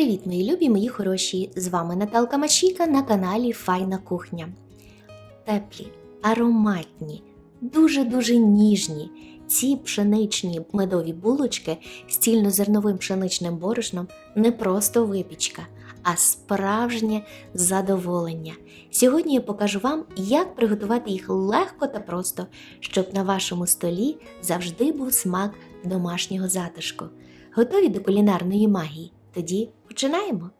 Привіт, мої любі, мої хороші! З вами Наталка Мачіка на каналі Файна Кухня. Теплі, ароматні, дуже-дуже ніжні. Ці пшеничні медові булочки з цільнозерновим пшеничним борошном не просто випічка, а справжнє задоволення. Сьогодні я покажу вам, як приготувати їх легко та просто, щоб на вашому столі завжди був смак домашнього затишку. Готові до кулінарної магії? Тоді починаємо.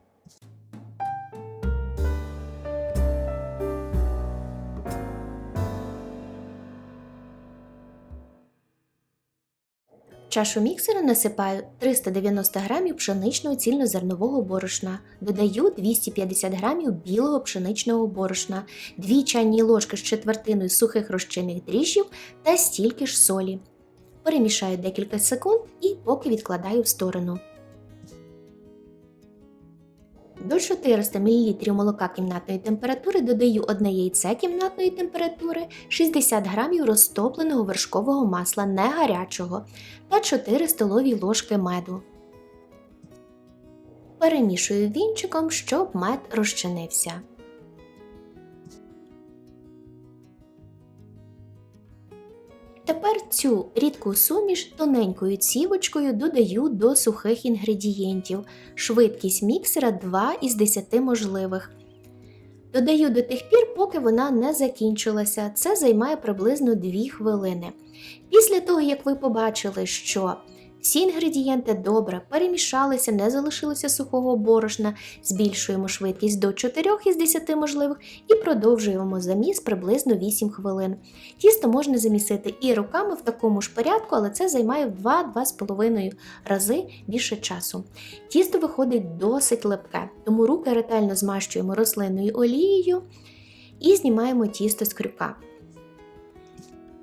В чашу міксера насипаю 390 г пшеничного цільнозернового борошна, додаю 250 г білого пшеничного борошна, 2 чайні ложки з четвертиною сухих розчинних дріжджів та стільки ж солі. Перемішаю декілька секунд і поки відкладаю в сторону. До 400 мл молока кімнатної температури додаю одне яйце кімнатної температури, 60 г розтопленого вершкового масла не гарячого та 4 столові ложки меду. Перемішую вінчиком, щоб мед розчинився. Тепер цю рідку суміш тоненькою цівочкою додаю до сухих інгредієнтів. Швидкість міксера 2 із 10 можливих. Додаю до тих пір, поки вона не закінчилася. Це займає приблизно 2 хвилини. Після того, як ви побачили, що всі інгредієнти добре перемішалися, не залишилося сухого борошна, збільшуємо швидкість до 4 із 10 можливих і продовжуємо заміс приблизно 8 хвилин. Тісто можна замісити і руками в такому ж порядку, але це займає в 2-2,5 рази більше часу. Тісто виходить досить липке, тому руки ретельно змащуємо рослинною олією і знімаємо тісто з крюка.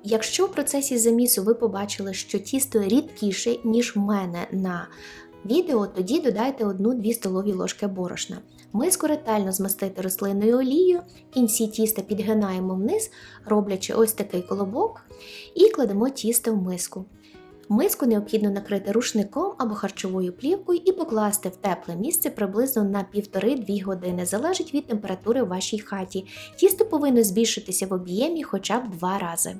Якщо в процесі замісу ви побачили, що тісто рідкіше, ніж в мене на відео, тоді додайте 1-2 столові ложки борошна. Миску ретельно змастити рослинною олією, кінці тіста підгинаємо вниз, роблячи ось такий колобок, і кладемо тісто в миску. Миску необхідно накрити рушником або харчовою плівкою і покласти в тепле місце приблизно на 1,5-2 години, залежить від температури в вашій хаті. Тісто повинно збільшитися в об'ємі хоча б 2 рази.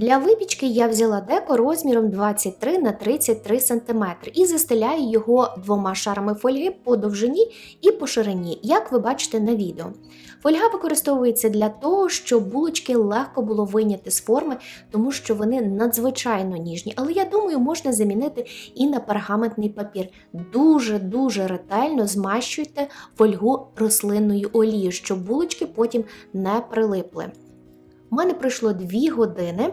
Для випічки я взяла деко розміром 23 на 33 см і застеляю його двома шарами фольги по довжині і по ширині, як ви бачите на відео. Фольга використовується для того, щоб булочки легко було вийняти з форми, тому що вони надзвичайно ніжні. Але я думаю, можна замінити і на пергаментний папір. Дуже-дуже ретельно змащуйте фольгу рослинною олією, щоб булочки потім не прилипли. У мене пройшло 2 години.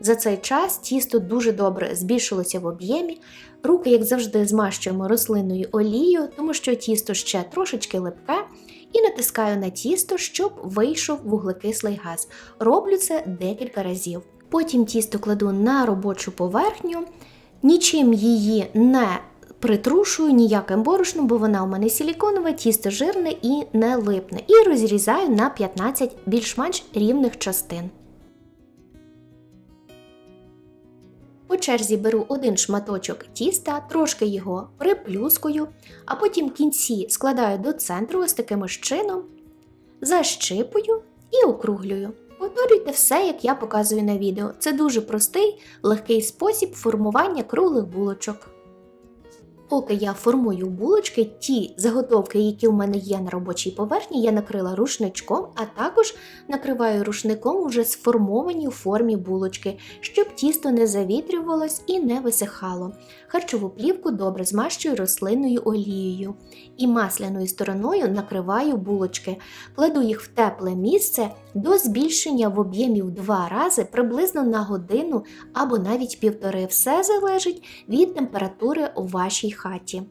За цей час тісто дуже добре збільшилося в об'ємі. Руки, як завжди, змащуємо рослинною олією, тому що тісто ще трошечки липке, і натискаю на тісто, щоб вийшов вуглекислий газ. Роблю це декілька разів. Потім тісто кладу на робочу поверхню, нічим її не притрушую ніяким борошном, бо вона у мене силіконова, тісто жирне і не липне. І розрізаю на 15 більш-менш рівних частин. По черзі беру один шматочок тіста, трошки його приплюскую, а потім кінці складаю до центру ось таким ось чином, защипую і округлюю. Повторюйте все, як я показую на відео. Це дуже простий, легкий спосіб формування круглих булочок. Поки я формую булочки, ті заготовки, які в мене є на робочій поверхні, я накрила рушничком, а також накриваю рушником уже сформовані у формі булочки, щоб тісто не завітрювалось і не висихало. Харчову плівку добре змащую рослинною олією і масляною стороною накриваю булочки, кладу їх в тепле місце до збільшення в об'ємі в два рази приблизно на годину або навіть півтори. Все залежить від температури у вашій хаті.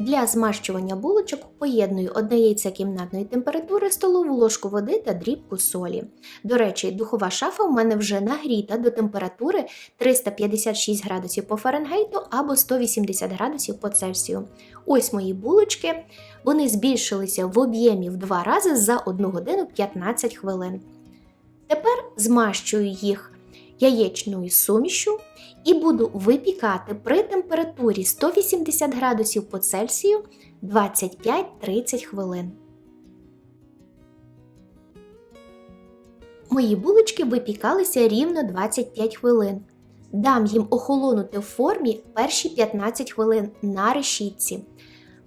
Для змащування булочок поєдную одне яйце кімнатної температури, столову ложку води та дрібку солі. До речі, духова шафа в мене вже нагріта до температури 356 градусів по Фаренгейту або 180 градусів по Цельсію. Ось мої булочки. Вони збільшилися в об'ємі в два рази за 1 годину 15 хвилин. Тепер змащую їх яєчною сумішю і буду випікати при температурі 180 градусів по Цельсію 25-30 хвилин. Мої булочки випікалися рівно 25 хвилин. Дам їм охолонути в формі перші 15 хвилин на решітці.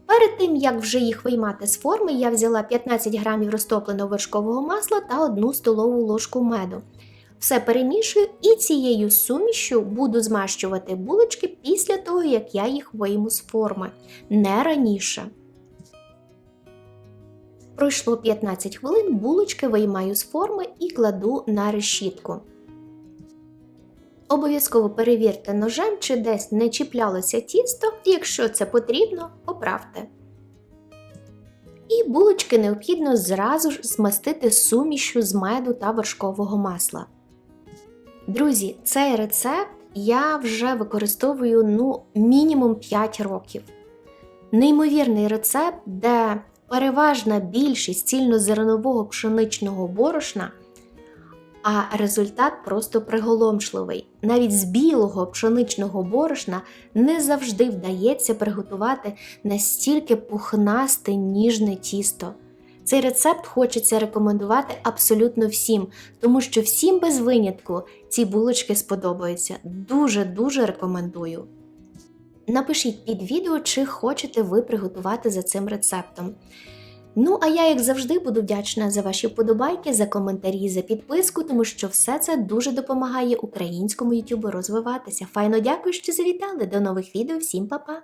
Перед тим, як вже їх виймати з форми, я взяла 15 грамів розтопленого вершкового масла та 1 столову ложку меду. Все перемішую і цією сумішю буду змащувати булочки після того, як я їх вийму з форми, не раніше. Пройшло 15 хвилин, булочки виймаю з форми і кладу на решітку. Обов'язково перевірте ножем, чи десь не чіплялося тісто, якщо це потрібно, поправте. І булочки необхідно зразу ж змастити сумішю з меду та вершкового масла. Друзі, цей рецепт я вже використовую ну, мінімум 5 років. Неймовірний рецепт, де переважна більшість цільнозернового пшеничного борошна, а результат просто приголомшливий. Навіть з білого пшеничного борошна не завжди вдається приготувати настільки пухнасте ніжне тісто. Цей рецепт хочеться рекомендувати абсолютно всім, тому що всім без винятку ці булочки сподобаються. Дуже-дуже рекомендую. Напишіть під відео, чи хочете ви приготувати за цим рецептом. Ну, а я, як завжди, буду вдячна за ваші вподобайки, за коментарі, за підписку, тому що все це дуже допомагає українському YouTube розвиватися. Файно дякую, що завітали. До нових відео, всім па-па!